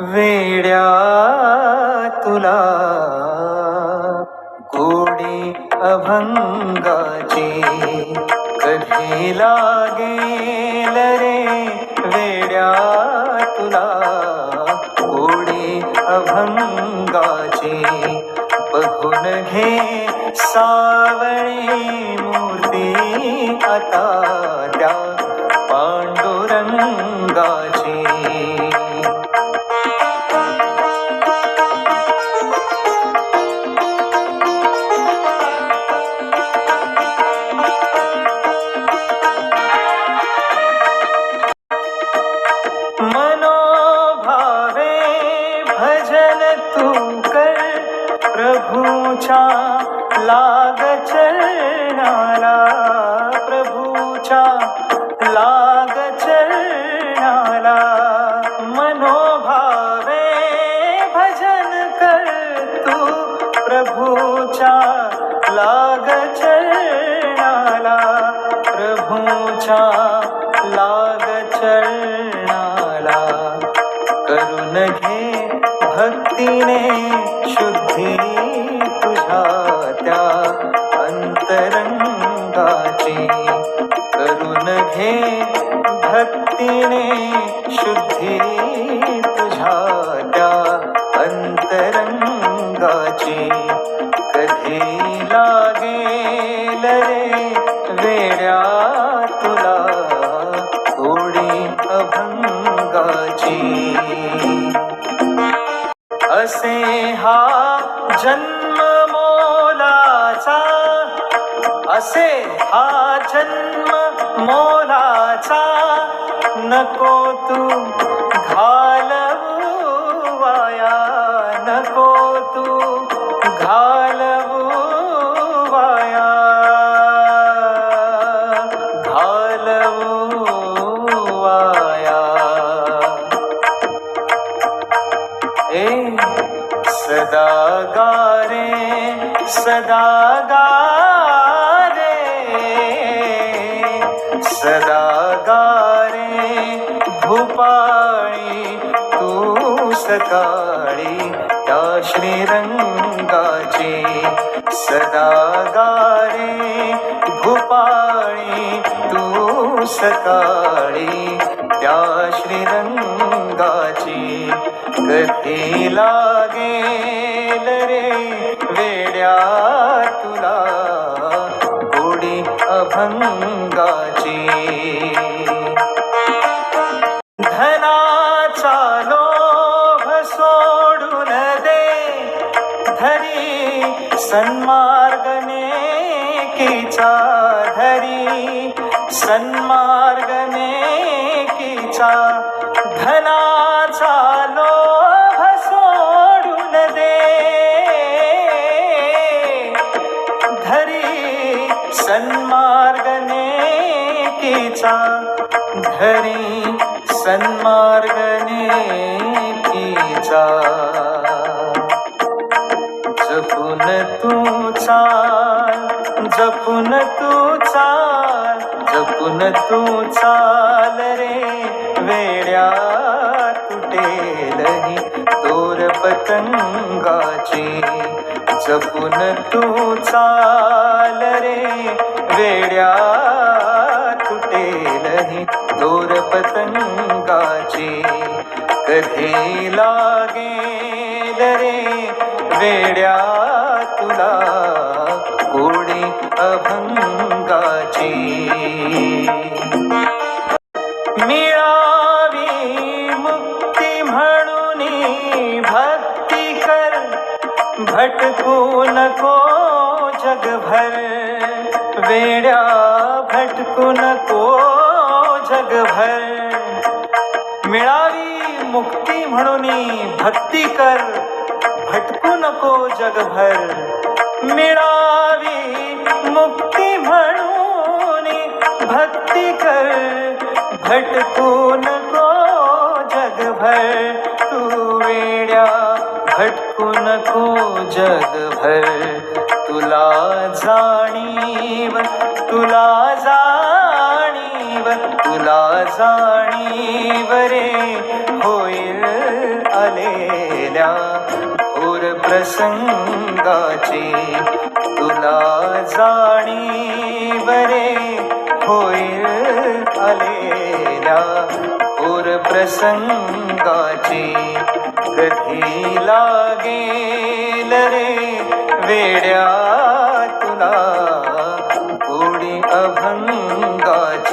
वेड्या तुला गोडी अभंगाची कधी लागेल रे? वेड्या तुला गोडी अभंगाची बघून घे सावळी मूर्ती आता त्या मनोभावे भजन तू कर प्रभूच्या लाग चरणाला प्रभूच्या लाग चरणाला मनोभावे भजन कर तू प्रभूच्या लाग चरणाला प्रभूच्या लाग चरणाला करून घे भक्तीने शुद्धी तुझ्या त्या अंतरंगाची करून घे। भक्तीने शुद्धी तुझ्या त्या अंतरंगाची कधी लागेल रे असे हा जन्म मोलाचा असे हा जन्म मोलाचा नको तू सदा गारे सदा गारे सदा गारे भूपाळी, तू सकाळी त्या श्रीरंगाची सदा गारे भूपाळी, तू सकाळी त्या श्रीरंगाची कधी लागेल रे वेड्या तुला गोडी अभंगाची धनाचा लोभ सोडून दे धरी सन्मार्गने कीचा धरी सन्मार्गने किचा धनाचा लोभ धरी सन्मार्गने कीचा। धरी सन्मार्गने कीचा। जपून तू चाल, जपून तू चाल, जपून तू चाल रे। वेड्या तुटेलही तोर पतंगाची। जपून तू चाल वेड्या तुटेलही तोर पतंगाची कधी लागेल रे वेड्या तुला गोडी अभंगाची मिळावी मुक्ती म्हणून भक्ती कर, भटकू नको जगभर वेड्या भटकू नको जगभर मिळावी मुक्ती म्हणून भक्ती कर, भटकू नको जगभर मिळावी मुक्ती म्हणून भक्ती कर, भटकू नको जगभर तू वेड्या भटकू नको जगभर तुला जाणीव तुला जाणीव तुला जाणीव रे होईल आलेल्या पूर प्रसंगाची. तुला जाणीव रे होईल आलेल्या पूर प्रसंगाची. कधी येईल रे वेड्या तुला कोडी अभंगाची